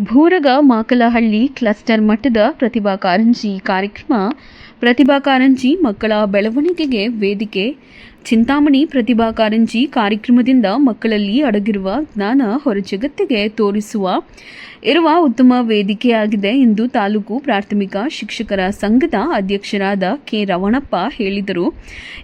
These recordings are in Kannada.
ಭೂರಗ ಮಾಕಲಹಳ್ಳಿ ಕ್ಲಸ್ಟರ್ ಮಟ್ಟದ ಪ್ರತಿಭಾ ಕಾರಂಜಿ ಕಾರ್ಯಕ್ರಮ. ಪ್ರತಿಭಾ ಕಾರಂಜಿ ಮಕ್ಕಳ ಬೆಳವಣಿಗೆಗೆ ವೇದಿಕೆ. ಚಿಂತಾಮಣಿ ಪ್ರತಿಭಾ ಕಾರಂಜಿ ಕಾರ್ಯಕ್ರಮದಿಂದ ಮಕ್ಕಳಲ್ಲಿ ಅಡಗಿರುವ ಜ್ಞಾನ ಹೊರಜಗತ್ತಿಗೆ ತೋರಿಸುವ, ಇರುವ ಉತ್ತಮ ವೇದಿಕೆಯಾಗಿದೆ ಎಂದು ತಾಲೂಕು ಪ್ರಾಥಮಿಕ ಶಿಕ್ಷಕರ ಸಂಘದ ಅಧ್ಯಕ್ಷರಾದ ಕೆ ರವಣಪ್ಪ ಹೇಳಿದರು.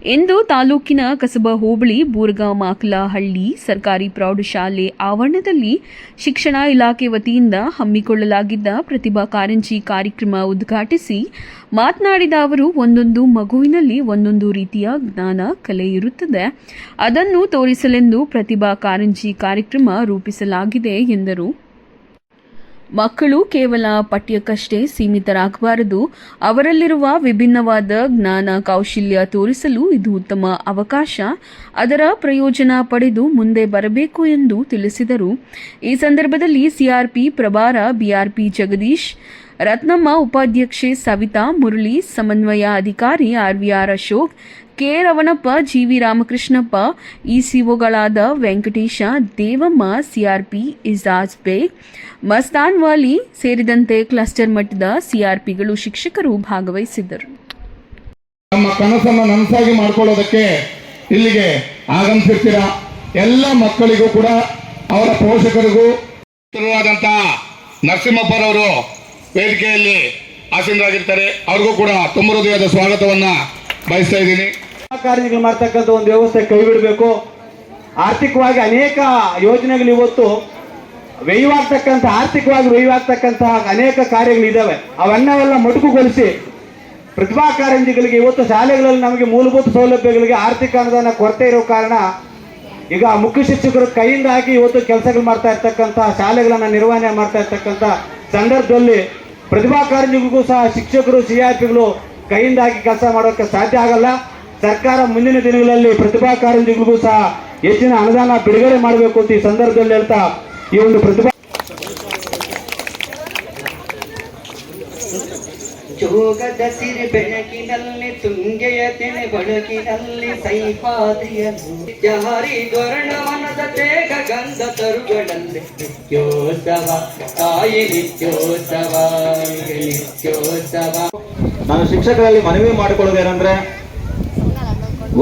ಎಂದು ತಾಲೂಕಿನ ಕಸಬಾ ಹೋಬಳಿ ಮಾಕ್ಲಾ ಮಾಕಲಹಳ್ಳಿ ಸರ್ಕಾರಿ ಪ್ರೌಢಶಾಲೆ ಆವರಣದಲ್ಲಿ ಶಿಕ್ಷಣ ಇಲಾಖೆ ವತಿಯಿಂದ ಹಮ್ಮಿಕೊಳ್ಳಲಾಗಿದ್ದ ಪ್ರತಿಭಾ ಕಾರಂಜಿ ಕಾರ್ಯಕ್ರಮ ಉದ್ಘಾಟಿಸಿ ಮಾತನಾಡಿದ ಅವರು, ಒಂದೊಂದು ಮಗುವಿನಲ್ಲಿ ಒಂದೊಂದು ರೀತಿಯ ಜ್ಞಾನ ಕಲೆ ಇರುತ್ತದೆ. ಅದನ್ನು ತೋರಿಸಲೆಂದು ಪ್ರತಿಭಾ ಕಾರಂಜಿ ಕಾರ್ಯಕ್ರಮ ರೂಪಿಸಲಾಗಿದೆ ಎಂದರು. ಮಕ್ಕಳು ಕೇವಲ ಪಠ್ಯಕ್ಕಷ್ಟೇ ಸೀಮಿತರಾಗಬಾರದು. ಅವರಲ್ಲಿರುವ ವಿಭಿನ್ನವಾದ ಜ್ಞಾನ ಕೌಶಲ್ಯ ತೋರಿಸಲು ಇದು ಉತ್ತಮ ಅವಕಾಶ. ಅದರ ಪ್ರಯೋಜನ ಪಡೆದು ಮುಂದೆ ಬರಬೇಕು ಎಂದು ತಿಳಿಸಿದರು. ಈ ಸಂದರ್ಭದಲ್ಲಿ ಸಿಆರ್ಪಿ ಪ್ರಭಾರ, ಬಿಆರ್ಪಿ ಜಗದೀಶ್, ರತ್ನಮ್ಮ ಉಪಾಧ್ಯಕ್ಷೆ ಸವಿತಾ ಮುರಳಿ, ಸಮನ್ವಯ ಅಧಿಕಾರಿ RVR Ashok K. Ravanappa GV Ramakrishnappa ಇಸಿಒಗಳಾದ Venkatesha, Devamma CRP Ijaz Baig Mastan Vali ಸೇರಿದಂತೆ ಕ್ಲಸ್ಟರ್ ಮಟ್ಟದ ಸಿಆರ್ಪಿಗಳು ಶಿಕ್ಷಕರು ಭಾಗವಹಿಸಿದ್ದರು. ನಮ್ಮ ಕನಸನ್ನು ನನಸಾಗಿ ಮಾಡ್ಕೊಳ್ಳೋದಕ್ಕೆ ಇಲ್ಲಿಗೆ ಆಗಮಿಸಿರ್ತೀರ? ಎಲ್ಲ ಮಕ್ಕಳಿಗೂ ಕೂಡ ಅವರ ಪೋಷಕರಿಗೂ ನರಸಿಂಹಪ್ಪರವರು ವೇದಿಕೆಯಲ್ಲಿ ಆಸೀನರಾಗಿರ್ತಾರೆ. ಅವ್ರಿಗೂ ಕೂಡ ತುಂಬ ಹೃದಯದ ಸ್ವಾಗತವನ್ನ ಬಯಸ್ತಾ ಇದ್ದೀನಿ. ಕಾರ್ಯಗಳು ಮಾಡ್ತಕ್ಕಂಥ ಒಂದು ವ್ಯವಸ್ಥೆ ಕೈ ಬಿಡಬೇಕು ಆರ್ಥಿಕವಾಗಿ ಅನೇಕ ಯೋಜನೆಗಳು ಇವತ್ತು ವ್ಯಯವಾಗ್ತಕ್ಕಂಥ, ಆರ್ಥಿಕವಾಗಿ ವ್ಯಯವಾಗ್ತಕ್ಕಂತಹ ಅನೇಕ ಕಾರ್ಯಗಳಿದ್ದಾವೆ ಅವನ್ನೆಲ್ಲ ಮೊಟಕುಗೊಳಿಸಿ ಪ್ರತಿಭಾ ಕಾರಂಜಿಗಳಿಗೆ ಇವತ್ತು ಶಾಲೆಗಳಲ್ಲಿ ನಮಗೆ ಮೂಲಭೂತ ಸೌಲಭ್ಯಗಳಿಗೆ ಆರ್ಥಿಕ ಅನುದಾನ ಕೊರತೆ ಇರೋ ಕಾರಣ ಈಗ ಮುಖ್ಯ ಶಿಕ್ಷಕರು ಕೈಯಿಂದ ಹಾಕಿ ಇವತ್ತು ಕೆಲಸಗಳು ಮಾಡ್ತಾ ಇರ್ತಕ್ಕಂಥ, ಶಾಲೆಗಳನ್ನು ನಿರ್ವಹಣೆ ಮಾಡ್ತಾ ಇರ್ತಕ್ಕಂಥ ಸಂದರ್ಭದಲ್ಲಿ ಪ್ರತಿಭಾ ಕಾರಂಜಿಗಳಿಗೂ ಸಹ ಶಿಕ್ಷಕರು, ಸಿ ಆರ್ ಪಿಗಳು ಕೈಯಿಂದ ಹಾಕಿ ಕೆಲಸ ಮಾಡೋಕ್ಕೆ ಸಾಧ್ಯ ಆಗಲ್ಲ. ಸರ್ಕಾರ ಮುಂದಿನ ದಿನಗಳಲ್ಲಿ ಪ್ರತಿಭಾ ಕಾರಂಜಿಗಳಿಗೂ ಸಹ ಹೆಚ್ಚಿನ ಅನುದಾನ ಬಿಡುಗಡೆ ಮಾಡಬೇಕು ಅಂತ ಈ ಸಂದರ್ಭದಲ್ಲಿ ಹೇಳ್ತಾ ಈ ಒಂದು ಪ್ರತಿಭಾ ಜೋಗದ ಸಿರಿ ಬೆಳಕಿನಲ್ಲಿ ತುಂಗೆಯ ತೆನೆ ಬಡಕಿನಲ್ಲಿ ಸೈಪಾದ್ರಿಯನ್ನು ನಿತ್ಯಹಾರಿ ಮನದ ತೇಗ ಗಂಧ ತರುಗಳಲ್ಲಿ ನಿತ್ಯೋತ್ಸವ ತಾಯಿ ನಿತ್ಯೋತ್ಸವ ನಿತ್ಯೋತ್ಸವ. ನಾನು ಶಿಕ್ಷಕರಲ್ಲಿ ಮನವಿ ಮಾಡಿಕೊಳ್ಳೋದೇನೆಂದ್ರೆ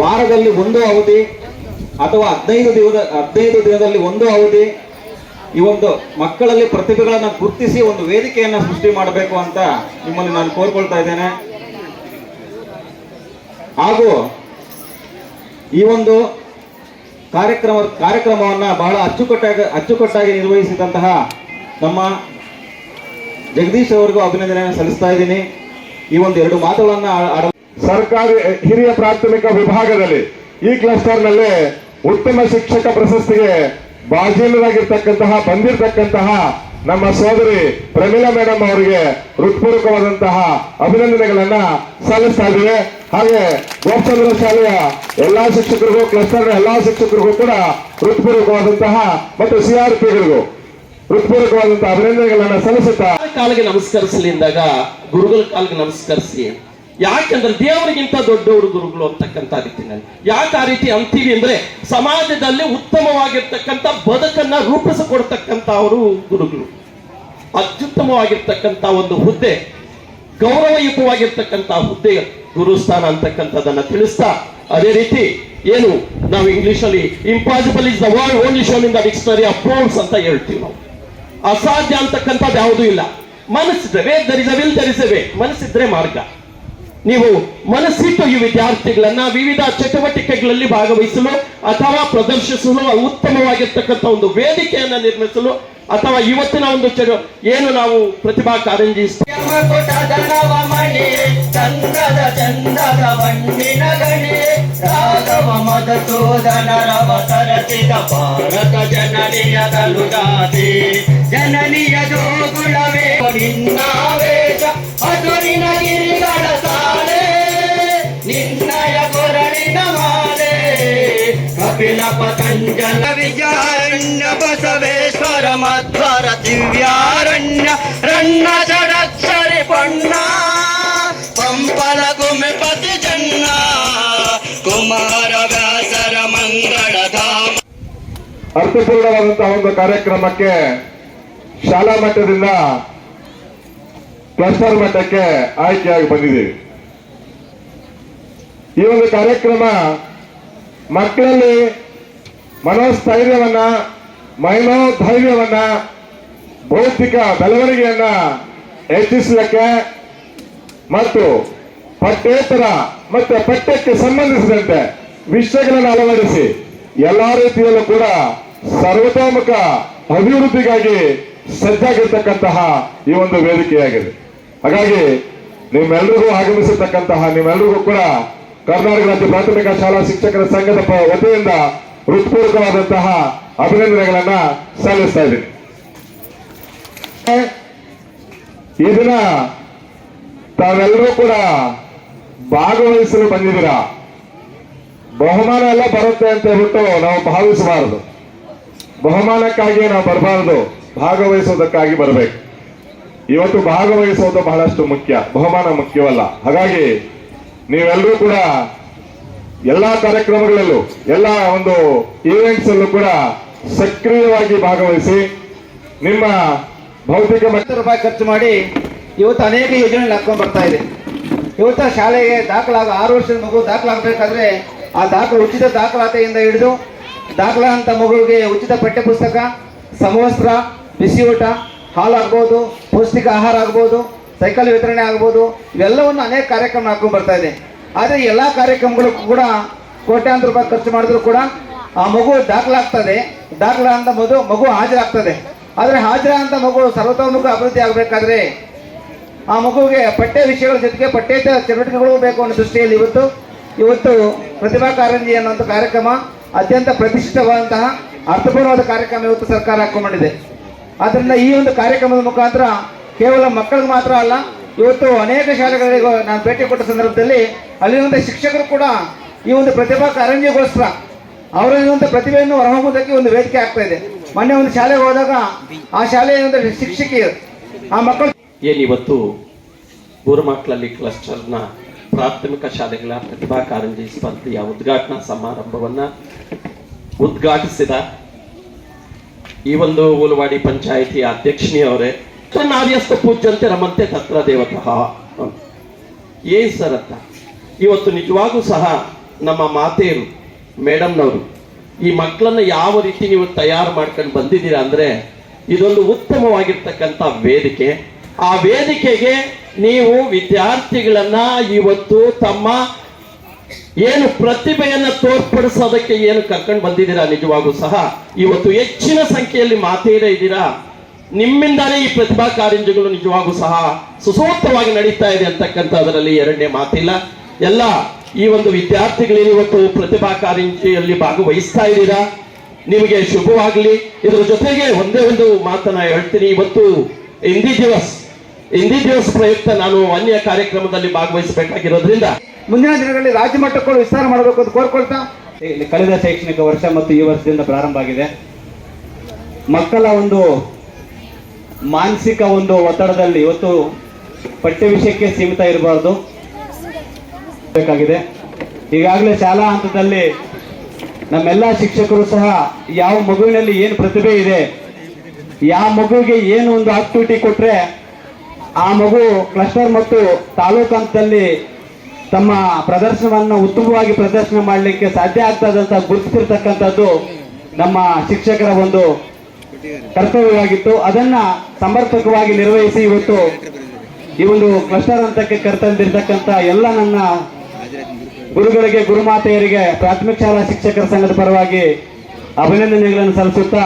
ವಾರದಲ್ಲಿ ಒಂದು ಅವಧಿ ಅಥವಾ ಹದಿನೈದು ದಿನದ ಹದಿನೈದು ದಿನದಲ್ಲಿ ಒಂದು ಅವಧಿ ಈ ಒಂದು ಮಕ್ಕಳಲ್ಲಿ ಪ್ರತಿಭೆಗಳನ್ನು ಗುರುತಿಸಿ ಒಂದು ವೇದಿಕೆಯನ್ನು ಸೃಷ್ಟಿ ಮಾಡಬೇಕು ಅಂತ ನಿಮ್ಮಲ್ಲಿ ನಾನು ಕೋರ್ಕೊಳ್ತಾ ಇದ್ದೇನೆ. ಹಾಗೂ ಈ ಒಂದು ಕಾರ್ಯಕ್ರಮ, ಕಾರ್ಯಕ್ರಮವನ್ನು ಬಹಳ ಅಚ್ಚುಕಟ್ಟಾಗಿ ಅಚ್ಚುಕಟ್ಟಾಗಿ ನಿರ್ವಹಿಸಿದಂತಹ ನಮ್ಮ ಜಗದೀಶ್ ಅವರಿಗೂ ಅಭಿನಂದನೆಯನ್ನು ಸಲ್ಲಿಸ್ತಾ ಇದ್ದೀನಿ. ಈ ಒಂದು ಎರಡು ಮಾತುಗಳನ್ನು ಸರ್ಕಾರಿ ಹಿರಿಯ ಪ್ರಾಥಮಿಕ ವಿಭಾಗದಲ್ಲಿ ಈ ಕ್ಲಸ್ಟರ್ನಲ್ಲಿ ಉತ್ತಮ ಶಿಕ್ಷಕ ಪ್ರಶಸ್ತಿಗೆ ಬಾಜೀಲರಾಗಿರ್ತಕ್ಕಂತಹ, ಬಂದಿರತಕ್ಕಂತಹ ನಮ್ಮ ಸೋದರಿ ಪ್ರಮೀಳಾ ಮೇಡಮ್ ಅವರಿಗೆ ಹೃತ್ಪೂರ್ವಕವಾದಂತಹ ಅಭಿನಂದನೆಗಳನ್ನ ಸಲ್ಲಿಸ್ತಾ ಇದ್ದೇವೆ. ಹಾಗೆ ಗೋಪಚಂದ್ರ ಶಾಲೆಯ ಎಲ್ಲಾ ಶಿಕ್ಷಕರಿಗೂ, ಕ್ಲಸ್ಟರ್ನ ಎಲ್ಲಾ ಶಿಕ್ಷಕರಿಗೂ ಕೂಡ ಹೃತ್ಪೂರ್ವಕವಾದಂತಹ ಮತ್ತು ಸಿಆರ್ಪಿಗಳಿಗೂ ಹೃತ್ಪೂರ್ವಕವಾದಂತಹ ಅಭಿನಂದನೆಗಳನ್ನ ಸಲ್ಲಿಸುತ್ತಾ ಕಾಲಿಗೆ ನಮಸ್ಕರಿಸಲಿ ಅಂದಾಗ, ಗುರುಗಳ ಕಾಲಿಗೆ ನಮಸ್ಕರಿಸಿ. ಯಾಕೆಂದ್ರೆ ದೇವರಿಗಿಂತ ದೊಡ್ಡವರು ಗುರುಗಳು ಅಂತಕ್ಕಂಥ ರೀತಿನಲ್ಲಿ ಯಾಕೆ ಆ ರೀತಿ ಅಂತೀವಿ ಅಂದ್ರೆ ಸಮಾಜದಲ್ಲಿ ಉತ್ತಮವಾಗಿರ್ತಕ್ಕಂಥ ಬದುಕನ್ನ ರೂಪಿಸಿಕೊಡ್ತಕ್ಕಂಥ ಅವರು ಗುರುಗಳು. ಅತ್ಯುತ್ತಮವಾಗಿರ್ತಕ್ಕಂಥ ಒಂದು ಹುದ್ದೆ, ಗೌರವಯುತವಾಗಿರ್ತಕ್ಕಂಥ ಹುದ್ದೆ ಗುರುಸ್ಥಾನ ಅಂತಕ್ಕಂಥದ್ದನ್ನ ತಿಳಿಸ್ತಾ, ಅದೇ ರೀತಿ ಏನು ನಾವು ಇಂಗ್ಲಿಷ್ ಅಲ್ಲಿ impossible is the word only shown in the of ಅಂತ ಹೇಳ್ತೀವಿ ನಾವು. ಅಸಾಧ್ಯ ಅಂತಕ್ಕಂಥದ್ದು ಯಾವುದೂ ಇಲ್ಲ. ಮನಸ್ಸಿದ್ರೆ there is a will there is a way ಮನಸ್ಸಿದ್ರೆ ಮಾರ್ಗ. ನೀವು ಮನಸ್ಸಿಟ್ಟು ಈ ವಿದ್ಯಾರ್ಥಿಗಳನ್ನ ವಿವಿಧ ಚಟುವಟಿಕೆಗಳಲ್ಲಿ ಭಾಗವಹಿಸಲು ಅಥವಾ ಪ್ರದರ್ಶಿಸಲು ಉತ್ತಮವಾಗಿರ್ತಕ್ಕಂಥ ಒಂದು ವೇದಿಕೆಯನ್ನ ನಿರ್ಮಿಸಲು ಅಥವಾ ಇವತ್ತಿನ ಒಂದು ಏನು ನಾವು ಪ್ರತಿಭಾ ಕಾರಂಜಿ ಯಮಕುಟದ ನವಮಣಿ ಚಂದದ ಚಂದದ ಮಣ್ಣಿನ ಗಣಿ ರಾಘವ ಮಧುಸೂದನ ರವ ಸರಸಿದ ಭಾರತ ಜನನಿಯ ಗಲುಗಾತಿ ಜನನಿಯ ಜೋಗುಳವೇ ನಿನ್ನಾವೇಶ ಅದುರಿನ ಗಿರಿಗಳ ಸಾಲೆ ನಿನ್ನಯ ಕೊರಳಿನ ಮಾಲೆ ಕಪಿಲ ಪತಂಜಲ ವಿಜಯಾರಣ್ಯ ಬಸವೇಶ್ವರ ಮಧ್ವರ ದಿವ್ಯಾರಣ್ಯ ರಣ್ಣ ಜಡಕ್ಷರಿ ಪಣ್ಣ ಗುಮೆ ಪತಿ ಜನ್ನ ಕುಮಾರ ವ್ಯಾಸರ ಮಂಗಳ ಧಾಮ. ಅರ್ಥಪೂರ್ಣವಾದಂತಹ ಒಂದು ಕಾರ್ಯಕ್ರಮಕ್ಕೆ ಶಾಲಾ ಮಟ್ಟದಿಂದ ಕ್ಲಸ್ಟರ್ ಮಟ್ಟಕ್ಕೆ ಆಯ್ಕೆಯಾಗಿ ಬಂದಿದ್ದೀವಿ ಈ ಒಂದು ಕಾರ್ಯಕ್ರಮ ಮಕ್ಕಳಲ್ಲಿ ಮನೋಸ್ಥೈರ್ಯವನ್ನ, ಮನೋಧೈರ್ಯವನ್ನ, ಭೌತಿಕ ಬೆಳವಣಿಗೆಯನ್ನ ಹೆಚ್ಚಿಸಲಿಕ್ಕೆ ಮತ್ತು ಪಠ್ಯೇತರ ಮತ್ತೆ ಪಠ್ಯಕ್ಕೆ ಸಂಬಂಧಿಸಿದಂತೆ ವಿಷಯಗಳನ್ನು ಅಳವಡಿಸಿ ಎಲ್ಲ ರೀತಿಯಲ್ಲೂ ಕೂಡ ಸರ್ವತೋಮುಖ ಅಭಿವೃದ್ಧಿಗಾಗಿ ಸಜ್ಜಾಗಿರ್ತಕ್ಕಂತಹ ಈ ಒಂದು ವೇದಿಕೆಯಾಗಿದೆ. ಹಾಗಾಗಿ ನಿಮ್ಮೆಲ್ಲರಿಗೂ ಆಗಮಿಸಿರ್ತಕ್ಕಂತಹ ನಿಮ್ಮೆಲ್ಲರಿಗೂ ಕೂಡ ಕರ್ನಾಟಕ ರಾಜ್ಯ ಪ್ರಾಥಮಿಕ ಶಾಲಾ ಶಿಕ್ಷಕರ ಸಂಘದ ವತಿಯಿಂದ ಹೃತ್ಪೂರ್ವಕವಾದಂತಹ ಅಭಿನಂದನೆಗಳನ್ನ ಸಲ್ಲಿಸ್ತಾ ಇದ್ದೀನಿ. ಈ ದಿನ ತಾವೆಲ್ಲರೂ ಕೂಡ ಭಾಗವಹಿಸಲು ಬಂದಿದ್ದೀರಾ? ಬಹುಮಾನ ಎಲ್ಲ ಬರುತ್ತೆ ಅಂತ ಹೇಳ್ಬಿಟ್ಟು ನಾವು ಭಾವಿಸಬಾರದು. ಬಹುಮಾನಕ್ಕಾಗಿ ನಾವು ಬರಬಾರದು. ಭಾಗವಹಿಸೋದಕ್ಕಾಗಿ ಬರಬೇಕು. ಇವತ್ತು ಭಾಗವಹಿಸೋದು ಬಹಳಷ್ಟು ಮುಖ್ಯ. ಬಹುಮಾನ ಮುಖ್ಯವಲ್ಲ. ಹಾಗಾಗಿ ನೀವೆಲ್ಲರೂ ಕೂಡ ಎಲ್ಲಾ ಕಾರ್ಯಕ್ರಮಗಳಲ್ಲೂ, ಎಲ್ಲ ಒಂದು ಈವೆಂಟ್ಸ್ ಅಲ್ಲೂ ಕೂಡ ಸಕ್ರಿಯವಾಗಿ ಭಾಗವಹಿಸಿ, ನಿಮ್ಮ ಭೌತಿಕ ಲಕ್ಷ ರೂಪಾಯಿ ಖರ್ಚು ಮಾಡಿ ಇವತ್ತು ಅನೇಕ ಯೋಜನೆಗಳು ಹಾಕೊಂಡು ಬರ್ತಾ ಇದೆ. ಇವತ್ತು ಶಾಲೆಗೆ ದಾಖಲಾಗ ಆರು ವರ್ಷದ ಮಗು ದಾಖಲಾಗಬೇಕಾದ್ರೆ ಆ ದಾಖಲೆ ಉಚಿತ ದಾಖಲಾತೆಯಿಂದ ಹಿಡಿದು ದಾಖಲಾಂತ ಮಗುವಿಗೆ ಉಚಿತ ಪಠ್ಯಪುಸ್ತಕ, ಸಮವಸ್ತ್ರ, ಬಿಸಿ ಊಟ, ಹಾಲು ಆಗ್ಬೋದು, ಪೌಷ್ಟಿಕ ಆಹಾರ ಆಗ್ಬೋದು, ಸೈಕಲ್ ವಿತರಣೆ ಆಗ್ಬೋದು, ಇವೆಲ್ಲವನ್ನು ಅನೇಕ ಕಾರ್ಯಕ್ರಮ ಹಾಕೊಂಡು ಬರ್ತಾ ಇದೆ. ಆದರೆ ಎಲ್ಲ ಕಾರ್ಯಕ್ರಮಗಳು ಕೂಡ ಕೋಟ್ಯಾಂತರ ರೂಪಾಯಿ ಖರ್ಚು ಮಾಡಿದ್ರು ಕೂಡ ಆ ಮಗು ದಾಖಲಾಗ್ತದೆ. ದಾಖಲಾಂತ ಮಗು ಮಗು ಹಾಜರಾಗ್ತದೆ. ಆದರೆ ಹಾಜರಾದಂಥ ಮಗು ಸರ್ವತೋಮುಖ ಅಭಿವೃದ್ಧಿ ಆಗಬೇಕಾದ್ರೆ ಆ ಮಗುವಿಗೆ ಪಠ್ಯ ವಿಷಯಗಳ ಜೊತೆಗೆ ಪಠ್ಯೇತರ ಚಟುವಟಿಕೆಗಳು ಬೇಕು ಅನ್ನೋ ದೃಷ್ಟಿಯಲ್ಲಿ ಇವತ್ತು ಇವತ್ತು ಪ್ರತಿಭಾ ಕಾರಂಜಿ ಅನ್ನುವಂಥ ಕಾರ್ಯಕ್ರಮ ಅತ್ಯಂತ ಪ್ರತಿಷ್ಠಿತವಾದಂತಹ ಅರ್ಥಪೂರ್ಣವಾದ ಕಾರ್ಯಕ್ರಮ ಇವತ್ತು ಸರ್ಕಾರ ಹಾಕೊಂಡಿದೆ ಆದ್ದರಿಂದ ಈ ಒಂದು ಕಾರ್ಯಕ್ರಮದ ಮುಖಾಂತರ ಕೇವಲ ಮಕ್ಕಳಿಗೆ ಮಾತ್ರ ಅಲ್ಲ, ಇವತ್ತು ಅನೇಕ ಶಾಲೆಗಳಿಗೆ ನಾನು ಭೇಟಿ ಕೊಟ್ಟ ಸಂದರ್ಭದಲ್ಲಿ ಅಲ್ಲಿರುವಂಥ ಶಿಕ್ಷಕರು ಕೂಡ ಈ ಒಂದು ಪ್ರತಿಭಾ ಕಾರಂಜಿಗೋಸ್ಕರ ಅವರಲ್ಲಿರುವಂಥ ಪ್ರತಿಭೆಯನ್ನು ಹೊರಹೊಮ್ಮುವುದಕ್ಕೆ ಒಂದು ವೇದಿಕೆ ಆಗ್ತಾ ಇದೆ. ಮೊನ್ನೆ ಒಂದು ಶಾಲೆಗೆ ಹೋದಾಗ ಆ ಶಾಲೆ ಶಿಕ್ಷಕಿ ಆ ಮಕ್ಕಳು ಏನಿವತ್ತು ಗುರುಮಕ್ಕಳಲ್ಲಿ ಕ್ಲಸ್ಟರ್ನ ಪ್ರಾಥಮಿಕ ಶಾಲೆಗಳ ಪ್ರತಿಭಾ ಕಾರಂಜಿ ಸ್ಪರ್ಧೆಯ ಉದ್ಘಾಟನಾ ಸಮಾರಂಭವನ್ನ ಉದ್ಘಾಟಿಸಿದ ಈ ಒಂದು ಉಲವಾಡಿ ಪಂಚಾಯಿತಿ ಅಧ್ಯಕ್ಷನಿಯವರೇ ಆರ್ಯಸ್ತ ಪೂಜ್ಯಂತೆ ನಮ್ಮಂತೆ ತತ್ರ ದೇವತಃ. ಏನ್ ಸರ್ ಅಂತ? ಇವತ್ತು ನಿಜವಾಗೂ ಸಹ ನಮ್ಮ ಮಾತೆಯರು ಮೇಡಮ್ನವರು ಈ ಮಕ್ಕಳನ್ನ ಯಾವ ರೀತಿ ನೀವು ತಯಾರು ಮಾಡ್ಕೊಂಡು ಬಂದಿದ್ದೀರಾ ಅಂದ್ರೆ ಇದೊಂದು ಉತ್ತಮವಾಗಿರ್ತಕ್ಕಂಥ ವೇದಿಕೆ. ಆ ವೇದಿಕೆಗೆ ನೀವು ವಿದ್ಯಾರ್ಥಿಗಳನ್ನ ಇವತ್ತು ತಮ್ಮ ಏನು ಪ್ರತಿಭೆಯನ್ನ ತೋರ್ಪಡಿಸೋದಕ್ಕೆ ಏನು ಕರ್ಕೊಂಡು ಬಂದಿದ್ದೀರಾ ನಿಜವಾಗೂ ಸಹ, ಇವತ್ತು ಹೆಚ್ಚಿನ ಸಂಖ್ಯೆಯಲ್ಲಿ ಮಾತೇರೇ ಇದ್ದೀರಾ? ನಿಮ್ಮಿಂದಾನೇ ಈ ಪ್ರತಿಭಾ ಕಾರಂಜಿಗಳು ನಿಜವಾಗೂ ಸಹ ಸುಸೂತ್ರವಾಗಿ ನಡೀತಾ ಇದೆ ಅಂತಕ್ಕಂಥದ್ರಲ್ಲಿ ಎರಡನೇ ಮಾತಿಲ್ಲ. ಎಲ್ಲ ಈ ಒಂದು ವಿದ್ಯಾರ್ಥಿಗಳೇನು ಇವತ್ತು ಪ್ರತಿಭಾ ಕಾರಂಜಿಯಲ್ಲಿ ಭಾಗವಹಿಸ್ತಾ ಇದ್ದೀರಾ? ನಿಮಗೆ ಶುಭವಾಗಲಿ. ಇದರ ಜೊತೆಗೆ ಒಂದೇ ಒಂದು ಮಾತನ್ನ ಹೇಳ್ತೀನಿ. ಇವತ್ತು ಹಿಂದಿ ದಿವಸ್. ಹಿಂದಿ ದಿವಸ್ ಪ್ರಯುಕ್ತ ನಾನು ಅನ್ಯ ಕಾರ್ಯಕ್ರಮದಲ್ಲಿ ಭಾಗವಹಿಸಬೇಕಾಗಿರೋದ್ರಿಂದ. ಮುಂದಿನ ದಿನಗಳಲ್ಲಿ ರಾಜ್ಯ ಮಟ್ಟಕ್ಕೂ ವಿಸ್ತಾರ ಮಾಡಬೇಕು ಅಂತ ಕೋರ್ಕೊಳ್ತಾ? ಇಲ್ಲಿ ಕಳೆದ ಶೈಕ್ಷಣಿಕ ವರ್ಷ ಮತ್ತು ಈ ವರ್ಷದಿಂದ ಪ್ರಾರಂಭ ಆಗಿದೆ. ಮಕ್ಕಳ ಒಂದು ಮಾನಸಿಕ ಒಂದು ಒತ್ತಡದಲ್ಲಿ ಇವತ್ತು ಪಠ್ಯ ವಿಷಯಕ್ಕೆ ಸೀಮಿತ ಇರಬಾರ್ದು. ಬೇಕಾಗಿದೆ. ಈಗಾಗಲೇ ಶಾಲಾ ಹಂತದಲ್ಲಿ ನಮ್ಮೆಲ್ಲ ಶಿಕ್ಷಕರು ಸಹ ಯಾವ ಮಗುವಿನಲ್ಲಿ ಏನು ಪ್ರತಿಭೆ ಇದೆ, ಯಾವ ಮಗುವಿಗೆ ಏನು ಒಂದು ಆಕ್ಟಿವಿಟಿ ಕೊಟ್ಟರೆ ಆ ಮಗು ಕ್ಲಸ್ಟರ್ ಮತ್ತು ತಾಲೂಕು ಹಂತದಲ್ಲಿ ತಮ್ಮ ಪ್ರದರ್ಶನವನ್ನು ಉತ್ತಮವಾಗಿ ಪ್ರದರ್ಶನ ಮಾಡಲಿಕ್ಕೆ ಸಾಧ್ಯ ಆಗ್ತದಂತ ಗುರುತಿಸಿರ್ತಕ್ಕಂಥದ್ದು ನಮ್ಮ ಶಿಕ್ಷಕರ ಒಂದು ಕರ್ತವ್ಯವಾಗಿತ್ತು. ಅದನ್ನ ಸಮರ್ಪಕವಾಗಿ ನಿರ್ವಹಿಸಿ ಇವತ್ತು ಈ ಒಂದು ಕ್ಲಸ್ಟರ್ ಹಂತಕ್ಕೆ ಕರೆತಂದಿರ್ತಕ್ಕಂಥ ಎಲ್ಲ ನನ್ನ ಗುರುಗಳಿಗೆ ಗುರುಮಾತೆಯರಿಗೆ ಪ್ರಾಥಮಿಕ ಶಾಲಾ ಶಿಕ್ಷಕರ ಸಂಘದ ಪರವಾಗಿ ಅಭಿನಂದನೆಗಳನ್ನು ಸಲ್ಲಿಸುತ್ತಾ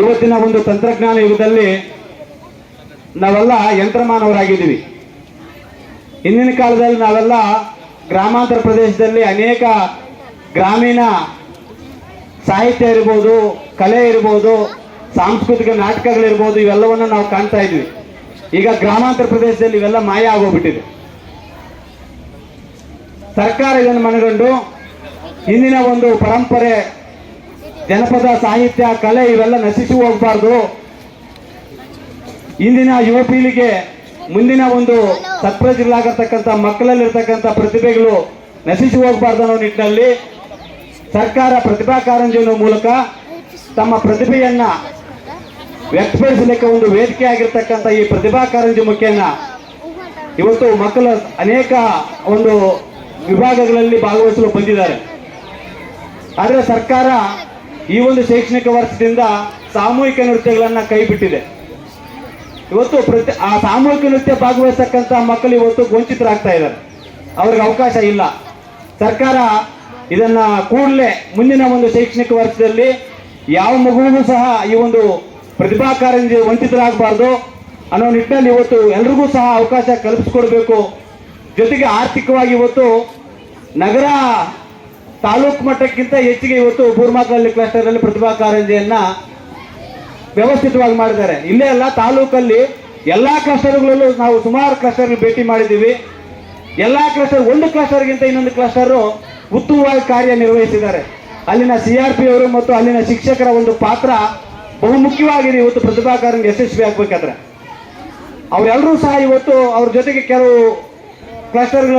ಇವತ್ತಿನ ಒಂದು ತಂತ್ರಜ್ಞಾನ ಯುಗದಲ್ಲಿ ನಾವೆಲ್ಲ ಯಂತ್ರಮಾನವರಾಗಿದ್ದೀವಿ. ಹಿಂದಿನ ಕಾಲದಲ್ಲಿ ನಾವೆಲ್ಲ ಗ್ರಾಮಾಂತರ ಪ್ರದೇಶದಲ್ಲಿ ಅನೇಕ ಗ್ರಾಮೀಣ ಸಾಹಿತ್ಯ ಇರ್ಬೋದು, ಕಲೆ ಇರ್ಬೋದು, ಸಾಂಸ್ಕೃತಿಕ ನಾಟಕಗಳಿರ್ಬೋದು, ಇವೆಲ್ಲವನ್ನು ನಾವು ಕಾಣ್ತಾ ಇದ್ವಿ ಈಗ ಗ್ರಾಮಾಂತರ ಪ್ರದೇಶದಲ್ಲಿ ಇವೆಲ್ಲ ಮಾಯ ಆಗೋಗ್ಬಿಟ್ಟಿದೆ. ಸರ್ಕಾರ ಇದನ್ನು ಮನಗಂಡು ಹಿಂದಿನ ಒಂದು ಪರಂಪರೆ, ಜನಪದ ಸಾಹಿತ್ಯ, ಕಲೆ ಇವೆಲ್ಲ ನಶಿಸಿ ಹೋಗಬಾರ್ದು. ಇಂದಿನ ಯುವ ಪೀಳಿಗೆ ಮುಂದಿನ ಒಂದು ಸತ್ಪ್ರಜೆಗಳಾಗಿರ್ತಕ್ಕಂಥ ಮಕ್ಕಳಲ್ಲಿರ್ತಕ್ಕಂಥ ಪ್ರತಿಭೆಗಳು ನಶಿಸಿ ಹೋಗಬಾರ್ದು ಅನ್ನೋ ನಿಟ್ಟಿನಲ್ಲಿ ಸರ್ಕಾರ ಪ್ರತಿಭಾ ಕಾರಂಜಿ ಮೂಲಕ ತಮ್ಮ ಪ್ರತಿಭೆಯನ್ನ ವ್ಯಕ್ತಪಡಿಸಲಿಕ್ಕೆ ಒಂದು ವೇದಿಕೆ ಆಗಿರ್ತಕ್ಕಂಥ ಈ ಪ್ರತಿಭಾ ಕಾರಂಜಿ ಮುಖ್ಯನ ಇವತ್ತು ಮಕ್ಕಳ ಅನೇಕ ಒಂದು ವಿಭಾಗಗಳಲ್ಲಿ ಭಾಗವಹಿಸಲು ಬಂದಿದ್ದಾರೆ. ಆದರೆ ಸರ್ಕಾರ ಈ ಒಂದು ಶೈಕ್ಷಣಿಕ ವರ್ಷದಿಂದ ಸಾಮೂಹಿಕ ನೃತ್ಯಗಳನ್ನು ಕೈ ಬಿಟ್ಟಿದೆ. ಇವತ್ತು ಪ್ರತಿ, ಆ ಸಾಮೂಹಿಕ ನೃತ್ಯ ಭಾಗವಹಿಸ್ತಕ್ಕಂಥ ಮಕ್ಕಳು ಇವತ್ತು ವಂಚಿತರಾಗ್ತಾ ಇದ್ದಾರೆ. ಅವ್ರಿಗೆ ಅವಕಾಶ ಇಲ್ಲ. ಸರ್ಕಾರ ಇದನ್ನ ಕೂಡಲೇ ಮುಂದಿನ ಒಂದು ಶೈಕ್ಷಣಿಕ ವರ್ಷದಲ್ಲಿ ಯಾವ ಮಗುವೂ ಸಹ ಈ ಒಂದು ಪ್ರತಿಭಾ ಕಾರಂಜಿ ವಂಚಿತರಾಗಬಾರ್ದು ಅನ್ನೋ ನಿಟ್ಟಿನಲ್ಲಿ ಇವತ್ತು ಎಲ್ರಿಗೂ ಸಹ ಅವಕಾಶ ಕಲ್ಪಿಸ್ಕೊಡ್ಬೇಕು. ಜೊತೆಗೆ ಆರ್ಥಿಕವಾಗಿ ಇವತ್ತು ನಗರ ತಾಲೂಕು ಮಟ್ಟಕ್ಕಿಂತ ಹೆಚ್ಚಿಗೆ ಇವತ್ತು ಬೂರ್ಮಾಕಲ್ಲಿ ಕ್ಲಸ್ಟರ್ನಲ್ಲಿ ಪ್ರತಿಭಾ ಕಾರಂಜಿಯನ್ನ ವ್ಯವಸ್ಥಿತವಾಗಿ ಮಾಡಿದ್ದಾರೆ. ಇಲ್ಲೇ ಅಲ್ಲ, ತಾಲೂಕಲ್ಲಿ ಎಲ್ಲಾ ಕ್ಲಸ್ಟರ್ಗಳಲ್ಲೂ ನಾವು ಸುಮಾರು ಕ್ಲಸ್ಟರ್ ಭೇಟಿ ಮಾಡಿದ್ದೀವಿ. ಎಲ್ಲಾ ಕ್ಲಸ್ಟರ್ ಒಂದು ಕ್ಲಸ್ಟರ್ಗಿಂತ ಇನ್ನೊಂದು ಕ್ಲಸ್ಟರ್ ಉತ್ತಮವಾಗಿ ಕಾರ್ಯನಿರ್ವಹಿಸಿದ್ದಾರೆ ಅಲ್ಲಿನ ಸಿ ಆರ್ ಪಿ ಅವರು ಮತ್ತು ಅಲ್ಲಿನ ಶಿಕ್ಷಕರ ಒಂದು ಪಾತ್ರ ಬಹುಮುಖ್ಯವಾಗಿದೆ ಇವತ್ತು ಪ್ರತಿಭಾ ಕಾರಂಜಿ ಯಶಸ್ವಿ ಆಗ್ಬೇಕಾದ್ರೆ. ಅವರೆಲ್ಲರೂ ಸಹ ಇವತ್ತು ಅವ್ರ ಜೊತೆಗೆ ಕೆಲವು ಕ್ಲಸ್ಟರ್ಗಳು